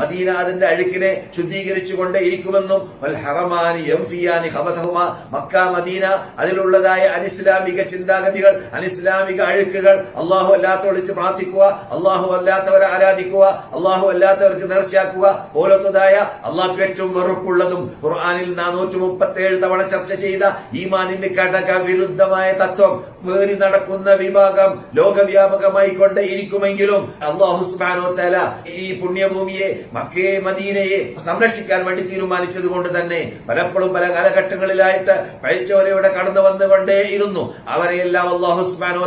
Medina അതിന്റെ അഴുക്കിനെ ശുദ്ധീകരിച്ചുകൊണ്ട് ഇരിക്കുമെന്നും Mecca Medina അതിലുള്ളതായ അനിസ്ലാമിക ചിന്താഗതികൾ അനിസ്ലാമിക അഴുക്കുകൾ അള്ളാഹു അല്ലാത്ത വിളിച്ച് പ്രാർത്ഥിക്കുക അള്ളാഹു അല്ലാത്തവരെ ആരാധിക്കുക അള്ളാഹു അല്ലാത്തവർക്ക് നേർച്ചയാക്കുക പോലത്തതായ അള്ളാഹ്ക്ക് ഏറ്റവും വെറുപ്പുള്ളതും ഖുർആാനിൽ നാനൂറ്റി മുപ്പത്തി ഏഴ് തവണ ചർച്ച ചെയ്ത ഈമാനിന്റെ കടക വിരുദ്ധമായ തത്വം വേറി നടക്കുന്ന വിഭാഗം ലോകവ്യാപകമായി കൊണ്ടേയിരിക്കുമെങ്കിലും അള്ളാഹു സുബാനോ തല ഈ പുണ്യഭൂമിയെ മക്കയെ മദീനയെ സംരക്ഷിക്കാൻ വേണ്ടി തീരുമാനിച്ചത് കൊണ്ട് തന്നെ പലപ്പോഴും പല കാലഘട്ടങ്ങളിലായിട്ട് പഴിച്ചവരിവിടെ കടന്നു വന്നുകൊണ്ടേ ഇരുന്നു അവരെയെല്ലാം അള്ളാഹു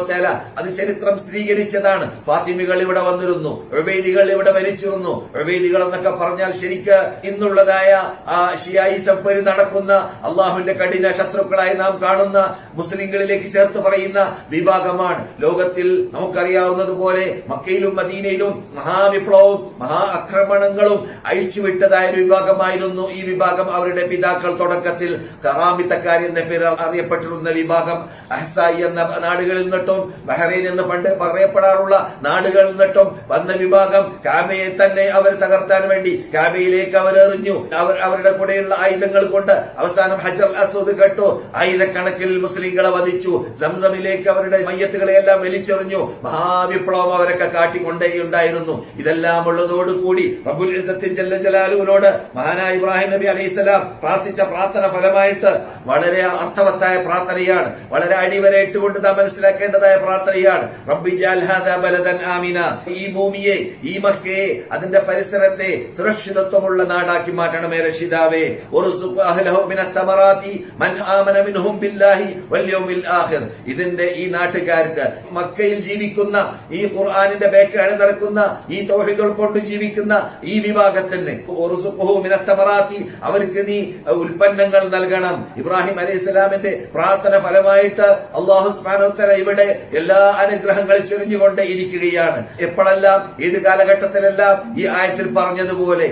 തേല അത് ചരിത്രം സ്ഥിരീകരിച്ചതാണ്. ഫാത്തിമികൾ ഇവിടെ വന്നിരുന്നു ഒബേദികൾ ഇവിടെ മരിച്ചിരുന്നു. ഒബേദികൾ എന്നൊക്കെ പറഞ്ഞാൽ ശരിക്ക് ഇന്നുള്ളതായ ആ ഷിയായിസം പരി നടക്കുന്ന അള്ളാഹുവിന്റെ കഠിന ശത്രുക്കളായി നാം കാണുന്ന മുസ്ലിങ്ങളിലേക്ക് ചേർത്ത് പറയുന്ന വിഭാഗമാണ്. ലോകത്തിൽ നമുക്കറിയാവുന്നതുപോലെ മക്കയിലും മദീനയിലും മഹാവിപ്ലവവും മഹാ ആക്രമണങ്ങളും അഴിച്ചുവിട്ടതായ ഒരു വിഭാഗമായിരുന്നു ഈ വിഭാഗം. അവരുടെ പിതാക്കൾ തുടക്കത്തിൽ കറാമിത്തക്കാർ എന്ന പേരിൽ അറിയപ്പെട്ടിരുന്ന വിഭാഗം. അഹ്സായി എന്ന നാടുകളിൽ നിന്നിട്ടും ബഹ്റൈൻ എന്ന് പണ്ട് പറയപ്പെടാറുള്ള നാടുകളിൽ നിന്നിട്ടും വന്ന വിഭാഗം കാബയെ തന്നെ അവർ തകർത്താൻ വേണ്ടി കാബയിലേക്ക് അവർ എറിഞ്ഞു. അവർ അവരുടെ കൂടെയുള്ള ആയുധങ്ങൾ കൊണ്ട് അവസാനം ഹജർ അസൂദ് കെട്ടു. ആയിരക്കണക്കിൽ മുസ്ലിങ്ങളെ വധിച്ചു. സംസമിലേക്ക് അവരുടെ മയ്യത്തുകളെ എല്ലാം വലിച്ചെറിഞ്ഞു. മഹാവിപ്ലവം അവരൊക്കെ കാട്ടിക്കൊണ്ടേയുണ്ടായിരുന്നു. ഇതെല്ലാം ഉള്ളതോടുകൂടി റബുൽ ജല്ല ജലാലുവിനോട് മഹാനായ ഇബ്രാഹിം നബി അലൈഹിസ്സലാം പ്രാർത്ഥിച്ച പ്രാർത്ഥന ഫലമായിട്ട് വളരെ അർത്ഥവത്തായ പ്രാർത്ഥനയാണ്. വളരെ അടിവരെ ഇട്ടുകൊണ്ട് നാം മനസ്സിലാക്കേണ്ടതായ പ്രാർത്ഥനയാണ്. റബ്ബി ബലദൻ ആമിന. ഈ ഭൂമിയെ ഈ മക്കയെ അതിന്റെ പരിസരത്തെ സുരക്ഷിതത്വമുള്ള നാടാക്കി മാറ്റണമേ രക്ഷിതാവേ ഇതിന്റെ ഈ നാട്ടുകാർക്ക് മക്കയിൽ ജീവിക്കുന്ന ഈ ഖുർആാനിന്റെ ബേക്ക് നടക്കുന്ന ഈ തോഹികൾ കൊണ്ട് ജീവിക്കുന്ന ഈ വിഭാഗത്തിന് അവർക്ക് നീ ഉൽപ്പന്നങ്ങൾ നൽകണം. ഇബ്രാഹിം അലൈഹി സ്വലാമിന്റെ പ്രാർത്ഥന ഫലമായിട്ട് അള്ളാഹു തആല ഇവിടെ എല്ലാ അനുഗ്രഹങ്ങൾ ചെറിഞ്ഞുകൊണ്ട് ഇരിക്കുകയാണ്. എപ്പോഴെല്ലാം ഏത് കാലഘട്ടത്തിലെല്ലാം ഈ ആയത്തിൽ പറഞ്ഞതുപോലെ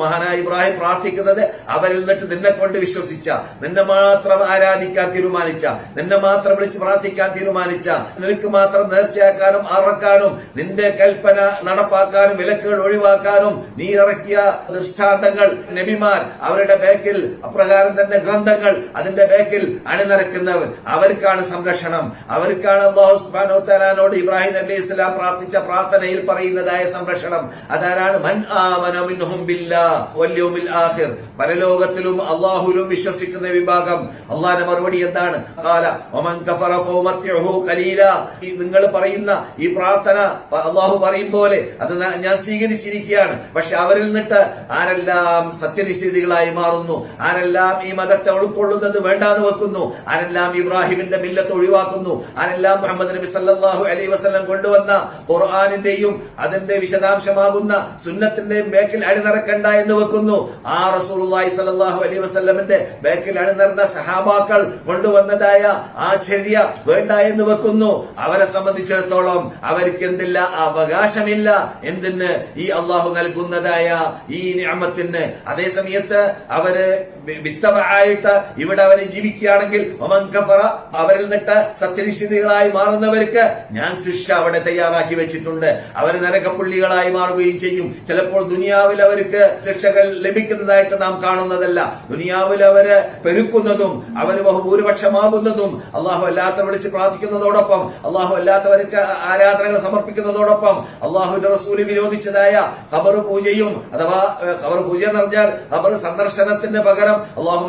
മഹാനായ ഇബ്രാഹിം പ്രാർത്ഥിക്കുന്നത് അവരിൽ നിന്നിട്ട് നിന്നെ കൊണ്ട് വിശ്വസിച്ച നിന്നെ മാത്രം ആരാധിക്കാൻ തീരുമാനിച്ച നിന്നെ മാത്രം വിളിച്ച് പ്രാർത്ഥിക്കാൻ തീരുമാനിച്ച നിനക്ക് മാത്രം നേർച്ചയാക്കാനും അറക്കാനും നിന്റെ കൽപ്പന നടപ്പാക്കാനും വിലക്കുകൾ ഒഴിവാക്കാനും നീ ഇറക്കിയ ദൃഷ്ടാന്തങ്ങൾ നബിമാർ അവരുടെ ബേക്കിൽ അപ്രകാരം തന്നെ ഗ്രന്ഥങ്ങൾ അതിന്റെ ബേക്കിൽ അണിനിരക്കുന്നവർ അവർക്കാണ് സംരക്ഷണം. അവർക്കാണ് അള്ളാഹു സുബ്ഹാനഹു തആലയോട് ഇബ്രാഹിം നബി ഇസ്ലാം പ്രാർത്ഥിച്ച പ്രാർത്ഥനയിൽ പറയുന്നതായ സംരക്ഷണം. അതാരാണ്? മൻ ആമന മിൻഹും ബില്ലാഹ് വൽ യൗമിൽ ആഖിർ. പരലോകത്തിലും അള്ളാഹുലും വിശ്വസിക്കുന്ന വിഭാഗം. അള്ളാഹിന്റെ മറുപടി എന്താണ്? കഫറ നിങ്ങൾ പറയുന്ന ഈ പ്രാർത്ഥന അള്ളാഹു പറയും പോലെ അത് ഞാൻ സ്വീകരിച്ചിരിക്കുകയാണ്. പക്ഷെ അവരിൽ നിന്നിട്ട് ആരെല്ലാം സത്യനിഷേധികളായി മാറുന്നു ആരെല്ലാം ഈ മതത്തെ ഉൾക്കൊള്ളുന്നത് വേണ്ടാന്ന് വെക്കുന്നു ആരെല്ലാം ഇബ്രാഹിമിന്റെ മില്ലത്ത് ഒഴിവാക്കുന്നു ആരെല്ലാം മുഹമ്മദ് നബി സല്ലാഹു അലൈഹി വസ്ലം കൊണ്ടുവന്ന ഖുർആാനിന്റെയും അതിന്റെ വിശദാംശമാകുന്ന സുന്നത്തിന്റെയും ബേക്കിൽ അണിനിറക്കണ്ട എന്ന് വെക്കുന്നു. ആ റസൂലുള്ളാഹി സലാഹു അലൈഹി വസ്ലമിന്റെ ബേക്കിൽ അണിനിറന്ന സഹാബാക്കൾ കൊണ്ടുവന്നതായ ആ ചര്യ വേണ്ട എന്ന് വെക്കുന്നു. അവരെ സംബന്ധിച്ചിടത്തോളം അവർക്ക് എന്തില്ല? അവകാശമില്ല എന്തിന് ഈ അള്ളാഹു നൽകുന്നതായ ഈ നിയമത്തിന്. അതേ സമയത്ത് അവർ വിത്തമായിട്ട് ഇവിടെ അവർ ജീവിക്കുകയാണെങ്കിൽ ഒമങ്കഫറ കഫറ അവരിൽ നിട്ട് സത്യനിശ്ചിതികളായി മാറുന്നവർക്ക് ഞാൻ ശിക്ഷ അവിടെ തയ്യാറാക്കി വെച്ചിട്ടുണ്ട്. അവർ നരകപ്പുള്ളികളായി മാറുകയും ചെയ്യും. ചിലപ്പോൾ ദുനിയാവിൽ അവർക്ക് ശിക്ഷകൾ ലഭിക്കുന്നതായിട്ട് നാം കാണുന്നതല്ല. ദുനിയാവിൽ അവർ പെരുക്കുന്നതും അവർ ബഹുഭൂരിപക്ഷമാകുന്നതും അള്ളാഹു അല്ലാത്ത വിളിച്ച് പ്രാർത്ഥിക്കുന്നതോടൊപ്പം അള്ളാഹു അല്ലാത്തവർക്ക് ആരാധനകൾ സമർപ്പിക്കുന്നതോടൊപ്പം അള്ളാഹുവിന്റെ റസൂൽ വിരോധിച്ചതായ ഖബർ പൂജയും അഥവാ ഖബർ പൂജ എന്ന് പറഞ്ഞാൽ ഖബർ സന്ദർശനത്തിന് പകരം അള്ളാഹു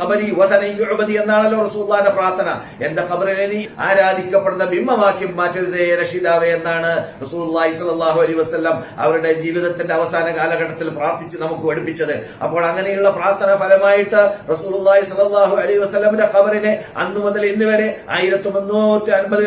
ഖബരി എന്നാണല്ലോ റസൂല്ലാന്റെ പ്രാർത്ഥന. എന്റെ ഖബറിനെ നീ ആരാധിക്കപ്പെടുന്ന ബിംബമാക്കി മാറ്റരുതേ രക്ഷിതാവേ എന്നാണ് റസൂലുള്ളാഹി സ്വല്ലല്ലാഹു അലൈഹി വസല്ലം അവരുടെ ജീവിതത്തിന്റെ അവസാന കാലഘട്ടത്തിൽ പ്രാർത്ഥിച്ച് നമുക്ക് പഠിപ്പിച്ചത്. അപ്പോൾ അങ്ങനെയുള്ള പ്രാർത്ഥന ഫലമായിട്ട് റസൂലുള്ളാഹി സലാഹു അലൈഹി വസ്ലമിന്റെ ഖബറിനെ അന്ന് മുതൽ ഇന്ന് വരെ ആയിരത്തി മുന്നൂറ്റി അൻപത്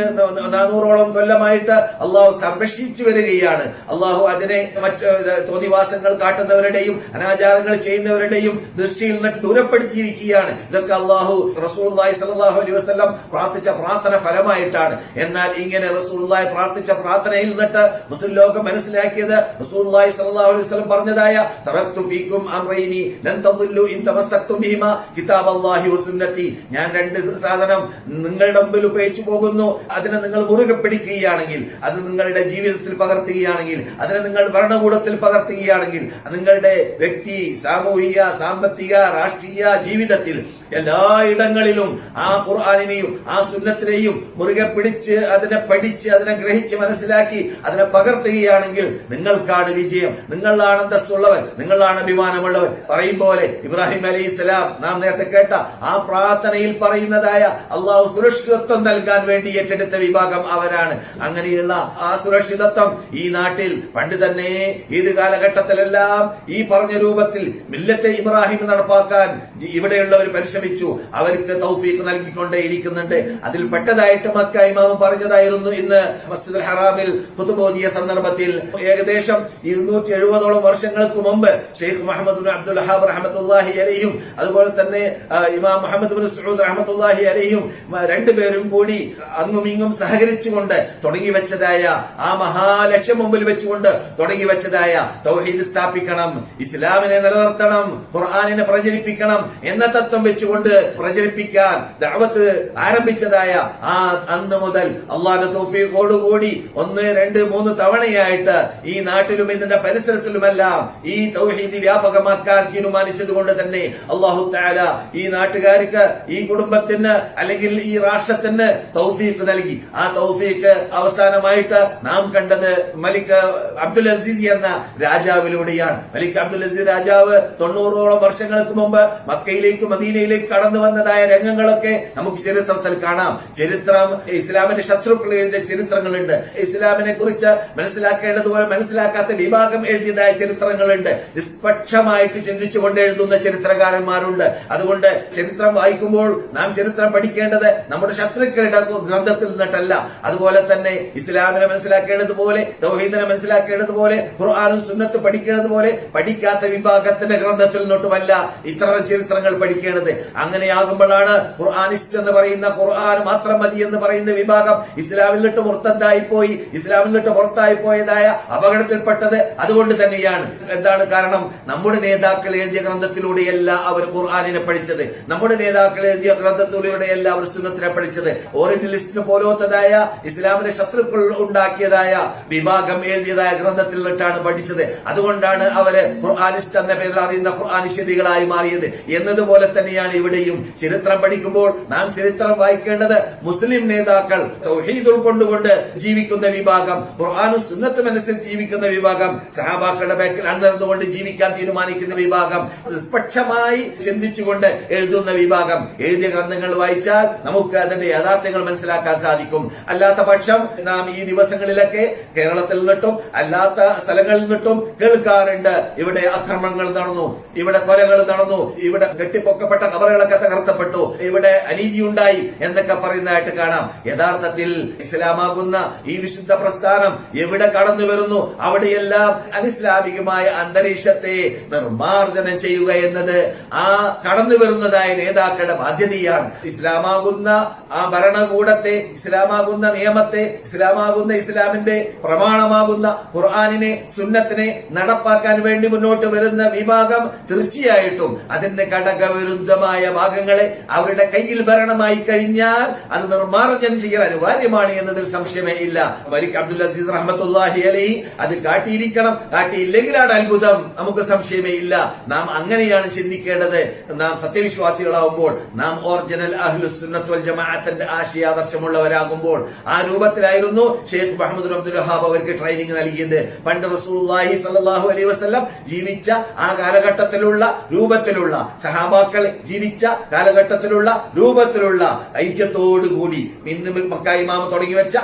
നാനൂറോളം കൊല്ലമായിട്ട് അള്ളാഹു സംരക്ഷിച്ചു വരികയാണ്. അള്ളാഹു അതിനെ മറ്റ് തോന്നിവാസങ്ങൾ കാട്ടുന്നവരുടെയും അനാചാരങ്ങൾ ചെയ്യുന്നവരുടെയും ദൃഷ്ടിയിൽ നിന്നിട്ട് ദൂരപ്പെടുത്തിയിരിക്കുകയാണ്. ഇതൊക്കെ അള്ളാഹു റസൂലുള്ളാഹി സലാഹു അലൈഹി വസല്ലം പ്രാർത്ഥിച്ച പ്രാർത്ഥന ഫലമായിട്ടാണ്. എന്നാൽ ഇങ്ങനെ റസൂലുള്ളാഹി പ്രാർത്ഥിച്ച പ്രാർത്ഥനയിൽ നിന്നിട്ട് മുസ്ലിം ലോകം മനസ്സിലാക്കിയത് റസൂലുള്ളാഹി സലാഹു അലൈഹി വസ്ലം പറഞ്ഞതായ ഞാൻ രണ്ട് സാധനം നിങ്ങളുടെ മുമ്പിൽ ഉപയോഗിച്ചു പോകുന്നു. അതിനെ നിങ്ങൾ മുറുകെ പിടിക്കുകയാണെങ്കിൽ അത് നിങ്ങൾ നിങ്ങളുടെ ജീവിതത്തിൽ പകർത്തുകയാണെങ്കിൽ അതിനെ നിങ്ങൾ ഭരണകൂടത്തിൽ പകർത്തുകയാണെങ്കിൽ നിങ്ങളുടെ വ്യക്തി സാമൂഹിക സാമ്പത്തിക രാഷ്ട്രീയ ജീവിതത്തിൽ എല്ലായിടങ്ങളിലും ആ ഖുർആാനിനെയും ആ സുന്നത്തിനെയും മുറുകെ പിടിച്ച് അതിനെ പഠിച്ച് അതിനെ ഗ്രഹിച്ച് മനസ്സിലാക്കി അതിനെ പകർത്തുകയാണെങ്കിൽ നിങ്ങൾക്കാണ് വിജയം. നിങ്ങളാണ് അന്തസ്സുള്ളവർ നിങ്ങളാണ് അഭിമാനമുള്ളവൻ പറയും പോലെ ഇബ്രാഹിം അലൈഹി സ്വലാം നാം നേരത്തെ കേട്ട ആ പ്രാർത്ഥനയിൽ പറയുന്നതായ അള്ളാഹു സുരക്ഷിതത്വം നൽകാൻ വേണ്ടി ഏറ്റെടുത്ത വിഭാഗം അവരാണ്. അങ്ങനെയുള്ള ആ സുരക്ഷിതത്വം ഈ നാട്ടിൽ. പണ്ട് തന്നെ ഏത് കാലഘട്ടത്തിലെല്ലാം ഈ പറഞ്ഞ രൂപത്തിൽ മില്ലത്തെ ഇബ്രാഹിം നടപ്പാക്കാൻ ഇവിടെയുള്ളവർ പരിശ്രമിച്ചു. അവർക്ക് തൗഫീഖ് നൽകിക്കൊണ്ടേ ഇരിക്കുന്നുണ്ട്. അതിൽ പെട്ടതായിട്ട് മക്ക പറഞ്ഞതായിരുന്നു ഇന്ന് മസ്ജിദ് ഹറാമിൽ പുതുബോധിയ സന്ദർഭത്തിൽ. ഏകദേശം ഇരുന്നൂറ്റി എഴുപതോളം വർഷങ്ങൾക്ക് മുമ്പ് ഷെയ്ഖ് മുഹമ്മദ് അബ്ദുൽ വഹാബ് റഹമത്തുല്ലാഹി അലൈഹിം അതുപോലെ തന്നെ ഇമാം മുഹമ്മദ് ബിൻ സൂദ് റഹമത്തുല്ലാഹി അലൈഹിം ആ, രണ്ടുപേരും കൂടി അങ്ങും ഇങ്ങും സഹകരിച്ചുകൊണ്ട് തുടങ്ങി വെച്ചതായ ആ മഹാലക്ഷ്യം മുമ്പിൽ വെച്ചുകൊണ്ട് തുടങ്ങി വെച്ചതായ തൗഹീദ് സ്ഥാപിക്കണം ഇസ്ലാമിനെ നിലനിർത്തണം ഖുർആാനിനെ പ്രചരിപ്പിക്കണം എന്ന തത്വം വെച്ചുകൊണ്ട് പ്രചരിപ്പിക്കാൻ ദഅവത്ത് ആരംഭിച്ചതായ ആ അന്ന് മുതൽ അള്ളാഹുന്റെ തൗഫീഖോടുകൂടി ഒന്ന് രണ്ട് മൂന്ന് തവണയായിട്ട് ഈ നാട്ടിലും ഇതിന്റെ പരിസരത്തിലുമെല്ലാം ഈ തൗഹീദ് വ്യാപകമാക്കാൻ തീരുമാനിച്ചത് കൊണ്ട് തന്നെ അള്ളാഹു താല ഈ നാട്ടുകാർക്ക് ഈ കുടുംബത്തിന് അല്ലെങ്കിൽ ഈ രാഷ്ട്രത്തിന് തൗഫീഖ് നൽകി. ആ തൗഫീഖ് അവസാനമായിട്ട് നാം കണ്ടത് മലിക് അബ്ദുൽ അസീസ് എന്ന രാജാവിലൂടെയാണ്. മലിക് അബ്ദുൽ അസീസ് രാജാവ് തൊണ്ണൂറോളം വർഷങ്ങൾക്ക് മുമ്പ് മക്കയിലേക്ക് മദീനയിലേക്ക് കടന്നു വന്നതായ രംഗങ്ങളൊക്കെ നമുക്ക് ചരിത്രത്തിൽ കാണാം. ചരിത്രം ഇസ്ലാമിന്റെ ശത്രുക്കൾ എഴുതിയ ചരിത്രങ്ങളുണ്ട്. ഇസ്ലാമിനെ കുറിച്ച് മനസ്സിലാക്കേണ്ടതുപോലെ മനസ്സിലാക്കാത്ത വിഭാഗം എഴുതിയതായ ചരിത്രങ്ങളുണ്ട്. നിഷ്പക്ഷമായിട്ട് ചിന്തിച്ചുകൊണ്ട് എഴുതുന്ന ചരിത്രകാരന്മാരുണ്ട്. അതുകൊണ്ട് ചരിത്രം വായിക്കുമ്പോൾ നാം ചരിത്രം പഠിക്കേണ്ടത് നമ്മുടെ ശത്രുക്കളുടെ ഗ്രന്ഥത്തിൽ നിന്നിട്ടല്ല. അതുപോലെ തന്നെ ഇസ്ലാമിനെ മനസ്സിലാക്കേണ്ടതുപോലെ തൗഹീദിനെ മനസ്സിലാക്കേണ്ടതുപോലെ ഖുർആാനും സുന്നത്ത് പഠിക്കേണ്ടത് പോലെ പഠിക്കാത്ത വിഭാഗത്തിന്റെ ഗ്രന്ഥത്തിൽ നിന്നിട്ടുമല്ല ഇത്തരം ചരിത്രങ്ങൾ പഠിക്കേണ്ടത്. അങ്ങനെയാകുമ്പോഴാണ് ഖുർആാനിസ്റ്റ് എന്ന് പറയുന്ന ഖുർആൻ മാത്രം മതി എന്ന് പറയുന്ന വിഭാഗം ഇസ്ലാമിൽ നിട്ട് പുറത്തായി പോയി ഇസ്ലാമിൽ നിട്ട് പുറത്തായി പോയതായ അപകടത്തിൽപ്പെട്ടത് അതുകൊണ്ട് തന്നെയാണ്. എന്താണ് കാരണം? നമ്മുടെ നേതാക്കൾ എഴുതിയ ഗ്രന്ഥത്തിലൂടെയല്ല അവർ ഖുർആാനിനെ പഠിച്ചത്. നമ്മുടെ നേതാക്കൾ എഴുതിയ ഗ്രന്ഥത്തിലൂടെയല്ല അവർ സുന്നത്തിനെ പഠിച്ചത്. ഓറിയന്റലിസ്റ്റിന് പോലത്തതായ ഇസ്ലാമിന്റെ ശത്രുക്കൾ ഉണ്ടാക്കിയതായ വിഭാഗം എഴുതിയതായ ഗ്രന്ഥത്തിൽ നിന്നിട്ടാണ് പഠിച്ചത്. അതുകൊണ്ടാണ് അവർ ഖുർആാനിസ്റ്റ് എന്ന പേരിൽ അറിയുന്ന ഖുർആാനിഷിദികളായി മാറിയത്. എന്നതുപോലെ തന്നെയാണ് ഇവിടെയും ചരിത്രം പഠിക്കുമ്പോൾ നാം ചരിത്രം വായിക്കേണ്ടത് മുസ്ലിം നേതാക്കൾ ഉൾക്കൊണ്ടുകൊണ്ട് ജീവിക്കുന്ന വിഭാഗം ഖുർആാനും സുന്നത്തും മനസ്സിൽ ജീവിക്കുന്ന വിഭാഗം സഹാബാക്കളുടെ ബാക്കിൽ അണിനിർന്നുകൊണ്ട് ജീവിക്കാൻ തീരുമാനിക്കുന്ന വിഭാഗം നിഷ്പക്ഷമായി ചിന്തിച്ചുകൊണ്ട് എഴുതുന്ന വിഭാഗം. എഴുതിയ ഗ്രന്ഥങ്ങൾ വായിച്ചാൽ നമുക്ക് അതിന്റെ യാഥാർത്ഥ്യങ്ങൾ മനസ്സിലാക്കാൻ സാധിക്കും. അല്ലാത്ത പക്ഷം നാം ഈ ദിവസങ്ങളിലൊക്കെ കേരളത്തിൽ നിന്നിട്ടും അല്ലാത്ത സ്ഥലങ്ങളിൽ നിന്നിട്ടും കേൾക്കാറുണ്ട്. ഇവിടെ ആക്രമണങ്ങൾ നടന്നു ഇവിടെ കൊലകൾ നടന്നു ഇവിടെ കെട്ടിപ്പൊക്കപ്പെട്ട കവറുകളൊക്കെ തകർത്തപ്പെട്ടു. ഇവിടെ അനീതി ഉണ്ടായി എന്നൊക്കെ പറയുന്നതായിട്ട് കാണാം. യഥാർത്ഥത്തിൽ ഇസ്ലാമാകുന്ന ഈ വിശുദ്ധ പ്രസ്ഥാനം എവിടെ കടന്നു വരുന്നു? അവിടെയെല്ലാം അനിസ്ലാമികമായ അന്തരീക്ഷത്തെ നിർമാർജനം ചെയ്യുക എന്നത് ആ കടന്നു വരുന്നതായ നേതാക്കളുടെ ബാധ്യതയാണ്. ഇസ്ലാമാകുന്ന ആ ഭരണകൂടത്തെ ഇസ്ലാമാകുന്ന നിയമത്തെ ഇസ്ലാമാകുന്ന ഇസ്ലാമിന്റെ പ്രമാണമാകുന്ന ഖുർആാനിനെ സുന്നത്തിനെ നടപ്പാക്കാൻ വേണ്ടി മുന്നോട്ട് വരുന്ന വിഭാഗം തീർച്ചയായിട്ടും അതിന്റെ ഘടകവിരുദ്ധമായ ഭാഗങ്ങളെ അവരുടെ കയ്യിൽ ഭരണമായി കഴിഞ്ഞാൽ അത് നിർമ്മാർജനം ചെയ്യാൻ അനിവാര്യമാണ് എന്നതിൽ സംശയമേ ഇല്ല. മലിക് അബ്ദുൽ അസീസ് റഹ്മത്തുല്ലാഹി അലി അത് കാട്ടിയിരിക്കണം. കാട്ടിയില്ലെങ്കിലാണ് അത്ഭുതം. നമുക്ക് സംശയമേ ഇല്ല. നാം അങ്ങനെയാണ് ചിന്തിക്കേണ്ടത്. നാം സത്യവിശ്വാസികളാവുമ്പോൾ നാം ഒറിജിനൽ അഹ്ലുസുന്നത്ത് ജമാഅത്തിന്റെ ആശയാദർശമുള്ളവരാകുമ്പോൾ ആ രൂപത്തിലായിരുന്നു ഷെയ്ഖ് മുഹമ്മദ് അബ്ദുൽ വഹാബ് അവർക്ക് ട്രെയിനിങ് നൽകിയത്. പണ്ട് റസൂലുള്ളാഹി സല്ലല്ലാഹു അലൈഹി വസ്ലം ജീവിച്ച ആ കാലഘട്ടത്തിലുള്ള രൂപത്തിലുള്ള സഹാബാക്കൾ ജീവിച്ച കാലഘട്ടത്തിലുള്ള രൂപത്തിലുള്ള ഐക്യത്തോടുകൂടി ഇന്ന് മക്ക ഇമാമ തുടങ്ങി വെച്ച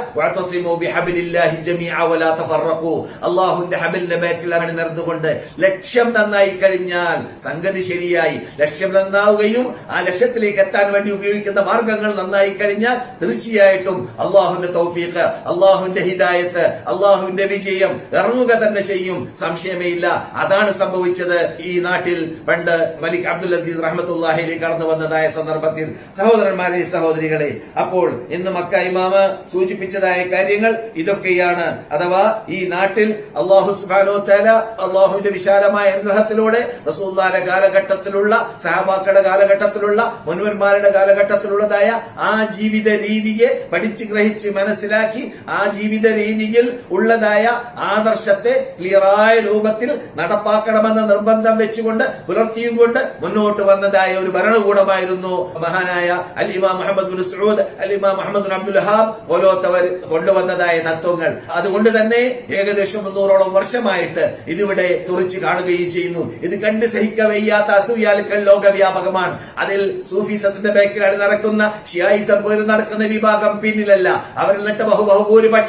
അള്ളാഹുന്റെ ഹബിലിന്റെ ജമീഅ അങ്ങനെ നിറഞ്ഞുകൊണ്ട് ലക്ഷ്യം നന്നായി കഴിഞ്ഞാൽ സംഗതി ശരിയായി. ലക്ഷ്യം നന്നാവുകയും ആ ലക്ഷ്യത്തിലേക്ക് എത്താൻ വേണ്ടി ഉപയോഗിക്കുന്ന മാർഗങ്ങൾ നന്നായി കഴിഞ്ഞാൽ തീർച്ചയായിട്ടും അള്ളാഹുന്റെ തൗഫീഖ് അള്ളാഹുവിന്റെ ഹിദായത്ത് അള്ളാഹുവിന്റെ വിജയം ഇറങ്ങുക തന്നെ ചെയ്യും. സംശയമേ ഇല്ല അതാണ് സംഭവിച്ചത് ഈ നാട്ടിൽ പണ്ട് മലിക് അബ്ദുൽ അസീസ് റഹ്മത്തുല്ലാഹിലേക്ക് കടന്നു വന്നതായ സന്ദർഭത്തിൽ സഹോദരന്മാരെ സഹോദരികളെ. അപ്പോൾ ഇന്ന് മക്ക ഇമാമ സൂചിപ്പിച്ചതായ കാര്യങ്ങൾ ഇതൊക്കെയാണ്. അഥവാ ഈ നാട്ടിൽ അള്ളാഹു സുബാനോ തല അള്ളാഹുവിന്റെ വിശാലമായ അനുഗ്രഹത്തിലൂടെ റസൂല്ലാന്റെ കാലഘട്ടത്തിലുള്ള സഹബാക്കളുടെ കാലഘട്ടത്തിലുള്ള മുൻവന്മാരുടെ കാലഘട്ടത്തിലുള്ളതായ ആ ജീവിത രീതിയെ പഠിച്ചു ഗ്രഹിച്ച് മനസ്സിലാക്കി ആ ജീവിത ജീവിത രീതിയിൽ ഉള്ളതായ ആദർശത്തെ ക്ലിയറായ രൂപത്തിൽ നടപ്പാക്കണമെന്ന നിർബന്ധം വെച്ചുകൊണ്ട് പുലർത്തിയും കൊണ്ട് മുന്നോട്ട് വന്നതായ ഒരു ഭരണകൂടമായിരുന്നു മഹാനായ അലിമ മുഹമ്മദ് ബിൻ സൂദ് അലിമ മുഹമ്മദ് ബിൻ അബ്ദുൽ വഹാബ് പോലോത്തവർ കൊണ്ടുവന്നതായ തത്വങ്ങൾ. അതുകൊണ്ട് തന്നെ ഏകദേശം മുന്നൂറോളം വർഷമായിട്ട് ഇതിവിടെ തുറച്ചു കാണുകയും ചെയ്യുന്നു. ഇത് കണ്ട് സഹിക്ക വയ്യാത്ത അസൂയാലുക്കൾ ലോകവ്യാപകമാണ്. അതിൽ സൂഫിസത്തിന്റെ ബേക്കിലാണ് നടക്കുന്ന ഷിയായിസം സംഭവം നടക്കുന്ന വിഭാഗം പിന്നിലല്ല. അവരിൽ നിന്നിട്ട്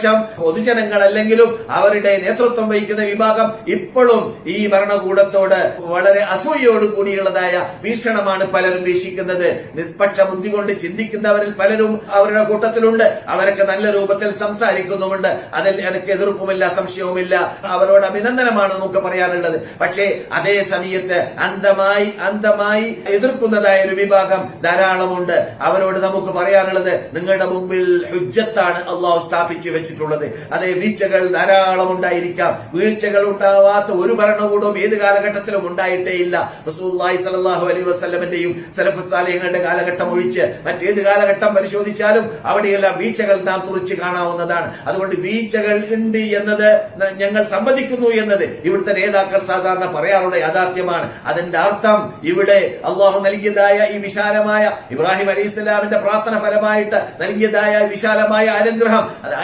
ബഹു ബഹുഭൂരിപക്ഷം പൊതുജനങ്ങൾ അല്ലെങ്കിലും അവരുടെ നേതൃത്വം വഹിക്കുന്ന വിഭാഗം ഇപ്പോഴും ഈ ഭരണകൂടത്തോട് വളരെ അസൂയയോട് കൂടിയുള്ളതായ വീക്ഷണമാണ് പലരും വീക്ഷിക്കുന്നത്. നിഷ്പക്ഷ ബുദ്ധി കൊണ്ട് ചിന്തിക്കുന്നവരിൽ പലരും അവരുടെ കൂട്ടത്തിലുണ്ട്. അവരൊക്കെ നല്ല രൂപത്തിൽ സംസാരിക്കുന്നുമുണ്ട്. അതിൽ എനിക്ക് എതിർപ്പുമില്ല സംശയവുമില്ല. അവരോട് അഭിനന്ദനമാണ് നമുക്ക് പറയാനുള്ളത്. പക്ഷേ അതേ സമയത്ത് അന്ധമായി അന്ധമായി എതിർക്കുന്നതായ ഒരു വിഭാഗം ധാരാളമുണ്ട്. അവരോട് നമുക്ക് പറയാനുള്ളത് നിങ്ങളുടെ മുമ്പിൽ ഹുജ്ജത്താണ് അള്ളാഹു സ്ഥാപിച്ചു വെച്ചിട്ടുള്ളത് അതെ വീഴ്ചകൾ ധാരാളം ഉണ്ടായിരിക്കാം. വീഴ്ചകൾ ഉണ്ടാവാത്ത ഒരു ഭരണകൂടവും ഏത് കാലഘട്ടത്തിലും ഉണ്ടായിട്ടേ ഇല്ല. റസൂലുള്ളാഹി സലാഹു അലൈ വസ്ലമിന്റെയും സലഫ് സാലിഹങ്ങളുടെ കാലഘട്ടം ഒഴിച്ച് മറ്റേത് കാലഘട്ടം പരിശോധിച്ചാലും അവിടെയെല്ലാം വീഴ്ചകൾ നാം തുറച്ച് കാണാവുന്നതാണ്. അതുകൊണ്ട് വീഴ്ചകൾ ഉണ്ട് എന്നത് ഞങ്ങൾ സമ്മതിക്കുന്നു എന്നത് ഇവിടുത്തെ നേതാക്കൾ സാധാരണ പറയാറുള്ള യാഥാർത്ഥ്യമാണ്. അതിന്റെ അർത്ഥം ഇവിടെ അള്ളാഹു നൽകിയതായ ഈ വിശാലമായ ഇബ്രാഹിം അലൈഹി ഇസ്ലാമിന്റെ പ്രാർത്ഥന ഫലമായിട്ട് നൽകിയതായ വിശാലമായ അനുഗ്രഹം. അത്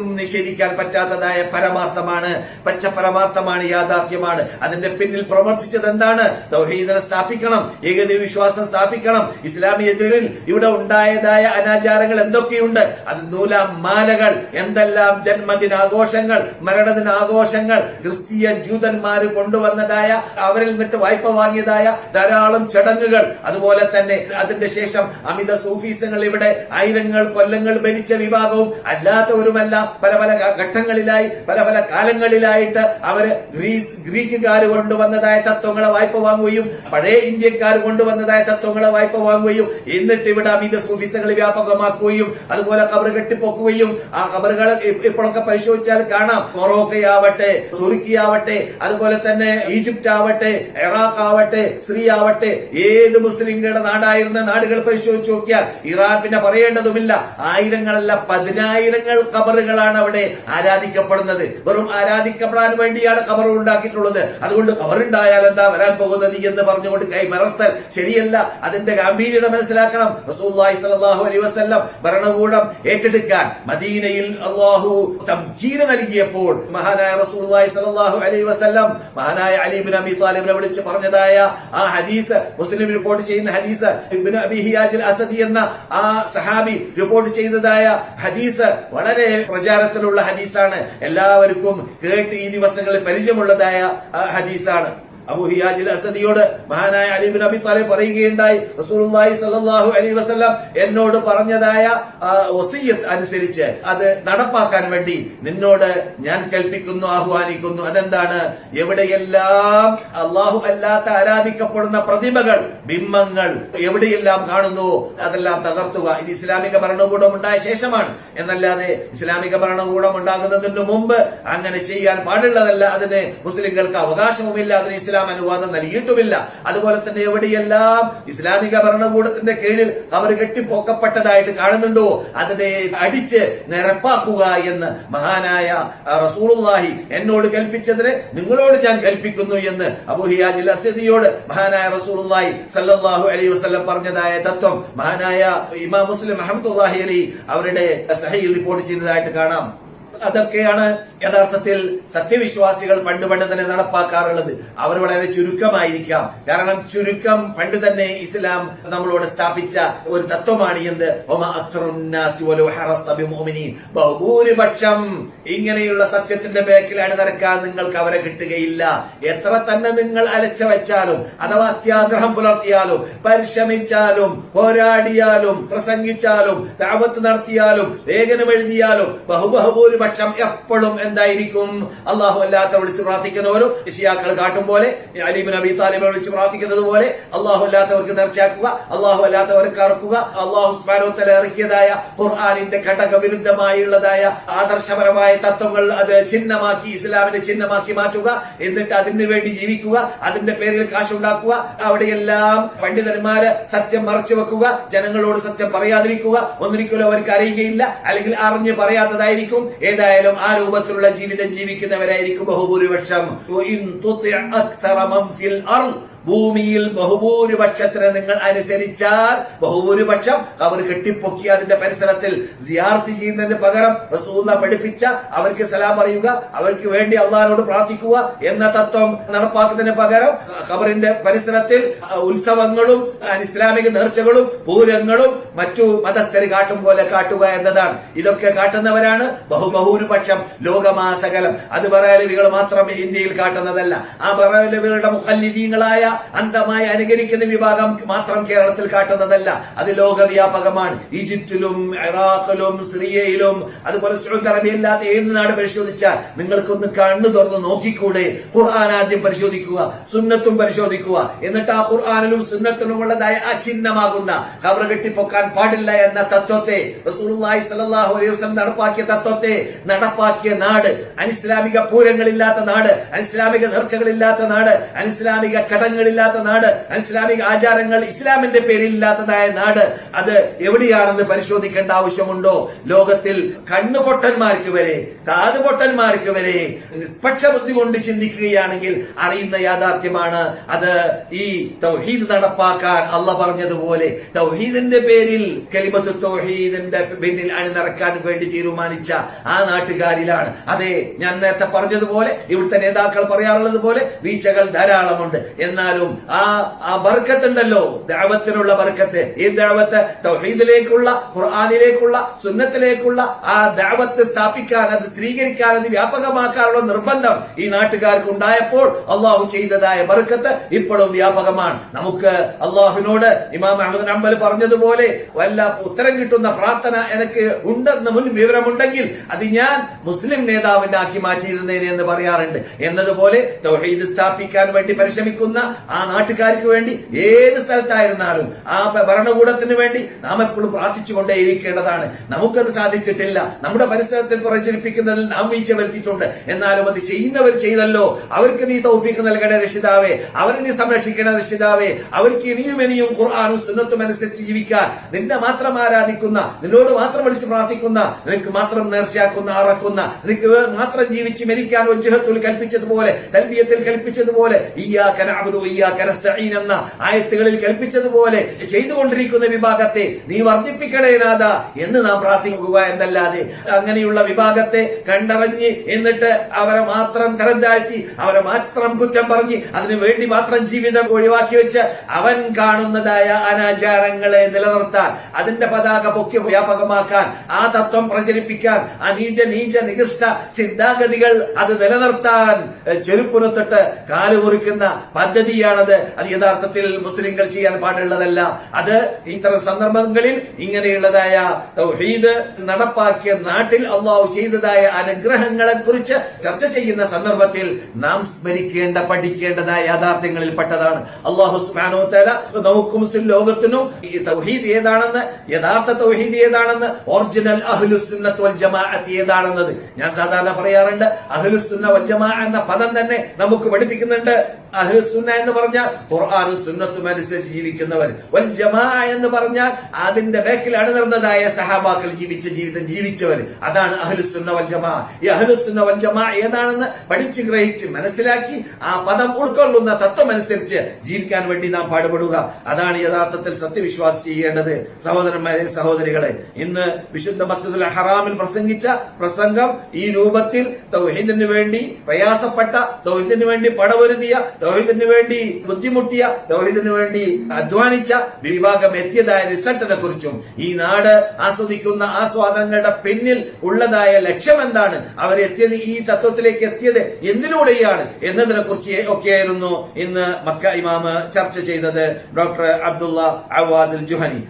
നിഷേധിക്കാൻ പറ്റാത്തതായ പരമാർത്ഥമാണ് പച്ച പരമാർത്ഥമാണ് യാഥാർത്ഥ്യമാണ്. അതിന്റെ പിന്നിൽ പ്രവർത്തിച്ചത് എന്താണ്? തൗഹീദിനെ സ്ഥാപിക്കണം ഏകദൈവ വിശ്വാസം സ്ഥാപിക്കണം. ഇസ്ലാമിയതിൽ ഇവിടെ ഉണ്ടായതായ അനാചാരങ്ങൾ എന്തൊക്കെയുണ്ട്? അത് നൂലാം മാലകൾ എന്തെല്ലാം ജന്മദിനാഘോഷങ്ങൾ മരണദിനാഘോഷങ്ങൾ ക്രിസ്തീയ ജൂതന്മാർ കൊണ്ടുവന്നതായ അവരിൽ നിന്നിട്ട് വായ്പ വാങ്ങിയതായ ധാരാളം ചടങ്ങുകൾ. അതുപോലെ തന്നെ അതിന്റെ ശേഷം അമിത സൂഫീസങ്ങൾ ഇവിടെ ആയിരങ്ങൾ കൊല്ലങ്ങൾ ഭരിച്ച വിഭാഗവും അല്ലാത്തവരുമല്ല പല പല ഘട്ടങ്ങളിലായി പല പല കാലങ്ങളിലായിട്ട് അവർ ഗ്രീസ് ഗ്രീക്കുകാർ കൊണ്ടുവന്നതായ തത്വങ്ങളെ വായ്പ വാങ്ങുകയും പഴയ ഇന്ത്യക്കാർ കൊണ്ടുവന്നതായ തത്വങ്ങളെ വായ്പ വാങ്ങുകയും എന്നിട്ട് ഇവിടെ അമിത സൂഫിസങ്ങൾ വ്യാപകമാക്കുകയും അതുപോലെ കബർ കെട്ടിപ്പൊക്കുകയും ആ കബറുകൾ ഇപ്പോഴൊക്കെ പരിശോധിച്ചാൽ കാണാം. മൊറോക്കയാവട്ടെ തുർക്കി ആവട്ടെ അതുപോലെ തന്നെ ഈജിപ്റ്റ് ആവട്ടെ ഇറാഖ് ആവട്ടെ സ്ത്രീ ആവട്ടെ ഏത് മുസ്ലിങ്ങളുടെ നാടായിരുന്ന നാടുകൾ പരിശോധിച്ച് നോക്കിയാൽ ഇറാൻ പിന്നെ പറയേണ്ടതുമില്ല. ആയിരങ്ങളല്ല പതിനായിരങ്ങൾ കബറുകളാണ് അവിടെ ആരാധിക്കപ്പെടുന്നത്? വെറും ആരാധിക്കപ്പെടാൻ വേണ്ടിയാണ് കവർ ഉണ്ടാക്കിയിട്ടുള്ളത്. അതുകൊണ്ട് കബറുണ്ടായാൽ എന്താ വരാൻ പോകുന്നത് എന്ന് പറഞ്ഞുകൊണ്ട് കൈ മലർത്തൽ ശരിയല്ല. അതിന്റെ ഗാംഭീര്യത മനസ്സിലാക്കണം. റസൂലുള്ളാഹി സലാഹു അലൈഹി വസല്ലം ഭരണകൂടം ഏറ്റെടുക്കാൻ മദീനയിൽ അള്ളാഹു തംകീന് നൽകിയപ്പോൾ മഹാനായ റസൂലുള്ളാഹി സലാഹു അലൈ വസല്ലം മഹാനായ അലിബിൻ അബി താലിബിനെ വിളിച്ച് പറഞ്ഞതായ ആ ഹദീസ് മുസ്ലിം റിപ്പോർട്ട് ചെയ്യുന്ന ഹദീസ് ഇബ്നു അബി ഹിയാജിൽ അസദി എന്ന ആ സഹാബി റിപ്പോർട്ട് ചെയ്തതായ ഹദീസ് വളരെ പ്രചാരത്തിലുള്ള ഹദീസാണ്. എല്ലാവർക്കും കേട്ട് ഈ ദിവസങ്ങളിൽ പരിചയമുള്ളതായ ഹദീസാണ്. അബു ഹിയാജിൽ അസദിയോട് മഹാനായ അലിബിൻ അബി താലിബ് പറയുകയുണ്ടായി. റസൂലുള്ളാഹി സ്വല്ലല്ലാഹു അലൈഹി വസല്ലം എന്നോട് പറഞ്ഞതായ ഒസീയത്ത് അനുസരിച്ച് അത് നടപ്പാക്കാൻ വേണ്ടി നിന്നോട് ഞാൻ കൽപ്പിക്കുന്നു ആഹ്വാനിക്കുന്നു. അതെന്താണ്? എവിടെയെല്ലാം അള്ളാഹു അല്ലാത്ത ആരാധിക്കപ്പെടുന്ന പ്രതിമകൾ ബിംബങ്ങൾ എവിടെയെല്ലാം കാണുന്നു അതെല്ലാം തകർത്തുക. ഇത് ഇസ്ലാമിക ഭരണകൂടം ഉണ്ടായ ശേഷമാണ്. എന്നല്ലാതെ ഇസ്ലാമിക ഭരണകൂടം ഉണ്ടാകുന്നതിന് മുമ്പ് അങ്ങനെ ചെയ്യാൻ പാടുള്ളതല്ല. അതിന് മുസ്ലിങ്ങൾക്ക് അവകാശവുമില്ല. അതിന് ഇസ്ലാം അനുവാദം നൽകിയിട്ടുമില്ല. അതുപോലെ തന്നെ എവിടെയെല്ലാം ഇസ്ലാമിക ഭരണകൂടത്തിന്റെ കീഴിൽ അവർ കെട്ടിപ്പോക്കപ്പെട്ടതായിട്ട് കാണുന്നുണ്ടോ അതിനെ അടിച്ച് നിരപ്പാക്കുക എന്ന് മഹാനായ റസൂലുള്ളാഹി എന്നോട് കൽപ്പിച്ചതിന് നിങ്ങളോട് ഞാൻ കൽപ്പിക്കുന്നു എന്ന് അബുഹിയാജിൽ അസദിയോട് മഹാനായ റസൂലുള്ളാഹി സല്ലല്ലാഹു അലൈഹി വസല്ലം പറഞ്ഞതായ തത്വം മഹാനായ ഇമാം മുസ്ലിം അഹമ്മദ് അലി അവരുടെ സഹയിൽ റിപ്പോർട്ട് ചെയ്തതായിട്ട് കാണാം. അതൊക്കെയാണ് യഥാർത്ഥത്തിൽ സത്യവിശ്വാസികൾ പണ്ട് പണ്ട് തന്നെ നടപ്പാക്കാറുള്ളത്. അവർ വളരെ ചുരുക്കമായിരിക്കാം. കാരണം ചുരുക്കം പണ്ട് തന്നെ ഇസ്ലാം നമ്മളോട് സ്ഥാപിച്ച ഒരു തത്വമാണ് എന്ത്? ഭൂരിപക്ഷം ഇങ്ങനെയുള്ള സത്യത്തിന്റെ ബേക്കിലാണ് നടക്കാൻ നിങ്ങൾക്ക് അവരെ കിട്ടുകയില്ല. എത്ര തന്നെ നിങ്ങൾ അലച്ച വെച്ചാലും അഥവാ അത്യാഗ്രഹം പുലർത്തിയാലും പരിശ്രമിച്ചാലും പോരാടിയാലും പ്രസംഗിച്ചാലും താപത്ത് നടത്തിയാലും ലേഖനം എഴുതിയാലും ബഹുബഹുഭൂരിപക്ഷം എപ്പോഴും എന്തായിരിക്കും? അള്ളാഹു അല്ലാത്ത വിളിച്ച് പ്രാർത്ഥിക്കുന്നവരും ഇഷിയാക്കൾ കാട്ടും പോലെ അലീബിൻ അബി താലിബിനെ വിളിച്ച് പ്രാർത്ഥിക്കുന്നത് പോലെ അള്ളാഹു അല്ലാത്തവർക്ക് നേർച്ചയാക്കുക അള്ളാഹു അല്ലാത്തവർക്ക് അറക്കുക അള്ളാഹു സ്മാനോത്തല ഇറക്കിയതായ ഖുർആാനിന്റെ ഘടക വിരുദ്ധമായുള്ളതായ ആദർശപരമായ തത്വങ്ങൾ അത് ചിഹ്നമാക്കി ഇസ്ലാമിനെ ചിഹ്നമാക്കി മാറ്റുക എന്നിട്ട് അതിനു വേണ്ടി ജീവിക്കുക അതിന്റെ പേരിൽ കാശുണ്ടാക്കുക അവിടെയെല്ലാം പണ്ഡിതന്മാര് സത്യം മറച്ചു വെക്കുക ജനങ്ങളോട് സത്യം പറയാതിരിക്കുക ഒന്നിരിക്കലും അവർക്ക് അറിയുകയില്ല അല്ലെങ്കിൽ അറിഞ്ഞ് പറയാത്തതായിരിക്കും. ഏതായാലും ആ രൂപത്തിലുള്ള ജീവിതം ജീവിക്കുന്നവരായിരിക്കും ബഹുഭൂരിപക്ഷം. ഭൂമിയിൽ ബഹുഭൂരിപക്ഷത്തിന് നിങ്ങൾ അനുസരിച്ചാൽ ബഹുഭൂരിപക്ഷം അവർ കെട്ടിപ്പൊക്കി അതിന്റെ പരിസരത്തിൽ സിയാർത്ത് ചെയ്യുന്നതിന് പകരം റസൂല പഠിപ്പിച്ച അവർക്ക് സലാം അറിയുക അവർക്ക് വേണ്ടി അള്ളാഹിനോട് പ്രാർത്ഥിക്കുക എന്ന തത്വം നടപ്പാക്കുന്നതിന് പകരം ഖബറിന്റെ പരിസരത്തിൽ ഉത്സവങ്ങളും ഇസ്ലാമിക നേർച്ചകളും പൂരങ്ങളും മറ്റു മതസ്ഥര് കാട്ടും പോലെ കാട്ടുക എന്നതാണ്. ഇതൊക്കെ കാട്ടുന്നവരാണ് ബഹുബഹൂരിപക്ഷം ലോകമാസകലം. അത് പറയലവികൾ മാത്രം ഇന്ത്യയിൽ കാട്ടുന്നതല്ല. ആ പറയലവികളുടെ മുഖല്ലിദീങ്ങളായ അന്ധമായി അനുകരിക്കുന്ന വിഭാഗം മാത്രം കേരളത്തിൽ കാട്ടുന്നതല്ല. അത് ലോകവ്യാപകമാണ്. ഈജിപ്തിലും ഇറാഖിലും സിറിയയിലും അതുപോലെ സൗദി അറേബ്യ ഏത് നാട് പരിശോധിച്ചാൽ നിങ്ങൾക്കൊന്ന് കണ്ണു തുറന്ന് നോക്കിക്കൂടെ. ഖുർആൻ ആദ്യം പരിശോധിക്കുക സുന്നത്തും പരിശോധിക്കുക. എന്നിട്ട് ആ ഖുർആാനിലും സുന്നത്തിലും ഉള്ളതായ അഛിന്നമാകുന്ന കവർ കെട്ടിപ്പൊക്കാൻ പാടില്ല എന്ന തത്വത്തെ നടപ്പാക്കിയ തത്വത്തെ നടപ്പാക്കിയ നാട് അനിസ്ലാമിക പൂരങ്ങളില്ലാത്ത നാട് അനിസ്ലാമിക നേർച്ചകളില്ലാത്ത നാട് അനിസ്ലാമിക ചടങ്ങുകളില്ലാത്ത നാട് ഇസ്ലാമിക ആചാരങ്ങൾ ഇസ്ലാമിന്റെ പേരിൽ ഇല്ലാത്തതായ നാട് അത് എവിടെയാണെന്ന് പരിശോധിക്കേണ്ട ആവശ്യമുണ്ടോ? ലോകത്തിൽ കണ്ണുപൊട്ടന്മാർക്ക് വരെ കാതുപൊട്ടന്മാർക്ക് വരെ നിഷ്പക്ഷ ബുദ്ധി കൊണ്ട് ചിന്തിക്കുകയാണെങ്കിൽ അറിയുന്ന യാഥാർത്ഥ്യമാണ് അത് ഈ തൗഹീദ് നടപ്പാക്കാൻ അല്ല പറഞ്ഞതുപോലെ തൗഹീദിന്റെ പേരിൽ കലിമത്ത് തൗഹീദിന്റെ പിന്നിൽ അണിനിറക്കാൻ വേണ്ടി തീരുമാനിച്ച ആ നാട്ടുകാരിലാണ്. അതെ ഞാൻ നേരത്തെ പറഞ്ഞതുപോലെ ഇവിടുത്തെ നേതാക്കൾ പറയാറുള്ളത് പോലെ വീഴ്ചകൾ ധാരാളമുണ്ട്. എന്നാലും ആ ആ ബർക്കത്തുണ്ടല്ലോ. ദാവത്തിനുള്ള ബർക്കത്ത്. ഈ ദാവത്ത് തൗഹീദിലേക്കുള്ള ഖുർആാനിലേക്കുള്ള സുന്നത്തിലേക്കുള്ള ആ ദാവത്ത് സ്ഥാപിക്കാൻ അത് സ്ത്രീകരിക്കാൻ അത് വ്യാപകമാക്കാനുള്ള നിർബന്ധം ഈ നാട്ടുകാർക്ക് ഉണ്ടായപ്പോൾ അള്ളാഹു ചെയ്തതായ ബർക്കത്ത് ഇപ്പോഴും വ്യാപകമാണ്. നമുക്ക് അള്ളാഹുവിനോട് ഇമാം അഹമ്മദ് അമ്പൽ പറഞ്ഞതുപോലെ വല്ല ഉത്തരം കിട്ടുന്ന പ്രാർത്ഥന എനിക്ക് ഉണ്ടെന്ന് മുൻ വിവരമുണ്ടെങ്കിൽ അത് ഞാൻ മുസ്ലിം നേതാവിനെ ആക്കി മാറ്റിയിരുന്നേനെ എന്ന് പറയാറുണ്ട്. എന്നതുപോലെ തൗഹീദ് സ്ഥാപിക്കാൻ വേണ്ടി പരിശ്രമിക്കുന്ന ആ നാട്ടുകാർക്ക് വേണ്ടി ഏത് സ്ഥലത്തായിരുന്നാലും ആ ഭരണകൂടത്തിന് വേണ്ടി നാം എപ്പോഴും പ്രാർത്ഥിച്ചുകൊണ്ടേയിരിക്കേണ്ടതാണ്. നമുക്കത് സാധിച്ചിട്ടില്ല. നമ്മുടെ പരിസരത്തിൽ പ്രചരിപ്പിക്കുന്നതിൽ നാം വീഴ്ച വരുത്തിയിട്ടുണ്ട്. എന്നാലും അത് ചെയ്യുന്നവർ ചെയ്തല്ലോ. അവർക്ക് നീ തൗഫീഖ് നൽകണേ രക്ഷിതാവേ. അവരെ നീ സംരക്ഷിക്കണ രക്ഷിതാവേ. അവർക്ക് ഇനിയും ഇനിയും ഖുർആാനും സുന്നത്തും അനുസരിച്ച് ജീവിക്കാൻ. നിന്നെ മാത്രം ആരാധിക്കുന്ന നിന്നോട് മാത്രം വിളിച്ച് പ്രാർത്ഥിക്കുന്ന നിനക്ക് മാത്രം നേർച്ചയാക്കുന്ന അറക്കുന്ന നിനക്ക് മാത്രം ജീവിച്ച് മരിക്കാൻ ഒജ്ജഹത്തുൽ കൽപ്പിച്ചതുപോലെ തൽബിയത്തിൽ കൽപ്പിച്ചതുപോലെ ഈ ആ നസ്തഈൻ എന്ന ആയത്തുകളിൽ കൽപ്പിച്ചതുപോലെ ചെയ്തുകൊണ്ടിരിക്കുന്ന വിഭാഗത്തെ നീ വർദ്ധിപ്പിക്കണേ നാഥ എന്ന് നാം പ്രാർത്ഥിക്കുക എന്നല്ലാതെ അങ്ങനെയുള്ള വിഭാഗത്തെ കണ്ടറിഞ്ഞ് എന്നിട്ട് അവരെ മാത്രം തരം താഴ്ത്തി അവരെ മാത്രം കുറ്റം പറഞ്ഞ് അതിനു വേണ്ടി മാത്രം ജീവിതം ഒഴിവാക്കി വെച്ച് അവൻ കാണുന്നതായ അനാചാരങ്ങളെ നിലനിർത്താൻ അതിന്റെ പതാക പൊക്കി വ്യാപകമാക്കാൻ ആ തത്വം പ്രചരിപ്പിക്കാൻ അനീച നീച നികൃഷ്ട ചിന്താഗതികൾ അത് നിലനിർത്താൻ ചെരുപ്പുറത്തിട്ട് കാൽ മുറിക്കുന്ന പദ്ധതിയാണത് അത് യഥാർത്ഥത്തിൽ മുസ്ലിങ്ങൾ ചെയ്യാൻ പാടുള്ളതല്ല. അത് ഇത്തരം സന്ദർഭങ്ങളിൽ ഇങ്ങനെയുള്ളതായ തൗഹീദ് നടപ്പാക്കിയ നാട്ടിൽ അള്ളാഹു ചെയ്തതായ അനുഗ്രഹങ്ങളെ കുറിച്ച് ചർച്ച ചെയ്യുന്ന സന്ദർഭത്തിൽ നാം സ്മരിക്കേണ്ട പഠിക്കേണ്ടതായ യാഥാർത്ഥ്യങ്ങളിൽ പെട്ടതാണ് അള്ളാഹു സുബാനോത്തല നമുക്ക് മുസ്ലിം ലോകത്തിനും ഈ തൗഹീദ് ഏതാണെന്ന് യഥാർത്ഥ തൗഹീദ് ഏതാണെന്ന് ഒറിജിനൽ അഹ്ലുസുന്നത്ത് വൽ ജമാഅത്ത് ഏതാണെന്നത് ഞാൻ സാധാരണ പറയാറുണ്ട്. അഹ്ലുസുന്ന വൽ ജമാ എന്ന പദം തന്നെ നമുക്ക് പഠിപ്പിക്കുന്നുണ്ട്. അഹ്ലുസുന്ന എന്ന് പറഞ്ഞാൽ ഖുർആാനും സുന്നത്തും അനുസരിച്ച് ജീവിക്കുന്നവർ. വൽ ജമാ എന്ന് പറഞ്ഞാൽ അതിന്റെ ബാക്കിൽ അണിനിർന്നതായ സഹാബാക്കൾ ജീവിച്ച ജീവിതം ജീവിച്ചവർ. അതാണ് അഹ്ലുസുന്ന വൽ ജമാ ഈ അഹ്ലുസുന്ന വൽ ജമാ ഏതാണെന്ന് പഠിച്ചു ഗ്രഹിച്ച് മനസ്സിലാക്കി ആ പദം ഉൾക്കൊള്ളുന്ന തത്വം അനുസരിച്ച് ജീവിക്കാൻ വേണ്ടി നാം പാടുപെടുക. അതാണ് യഥാർത്ഥത്തിൽ സത്യവിശ്വാസി ചെയ്യേണ്ടത്. സഹോദരന്മാരെ സഹോദരികളെ ഇന്ന് വിശുദ്ധ മസ്ജിദുൽ ഹറാമിൽ പ്രസംഗിച്ച പ്രസംഗം ഈ രൂപത്തിൽ തൗഹീദിന് വേണ്ടി പ്രയാസപ്പെട്ട തൗഹീദിന് വേണ്ടി പടവരുതിയ തൗഹീദിന് വേണ്ടി ബുദ്ധിമുട്ടിയ തൗഹീദിന് വേണ്ടി അധ്വാനിച്ച വിഭാഗം എത്തിയതായ റിസൾട്ടിനെ കുറിച്ചും ഈ നാട് ആസ്വദിക്കുന്ന ആസ്വാദനങ്ങളുടെ പിന്നിൽ ഉള്ളതായ ലക്ഷ്യം എന്താണ്? അവരെത്തിയത് ഈ തത്വത്തിലേക്ക് എത്തിയത് എന്തിലൂടെയാണ് എന്നതിനെ കുറിച്ച് ഒക്കെയായിരുന്നു ഇന്ന് മക്ക ഇമാമ് ചർച്ച ചെയ്തത് ഡോക്ടർ അബ്ദുള്ള അവാദുൽ ജുഹനി.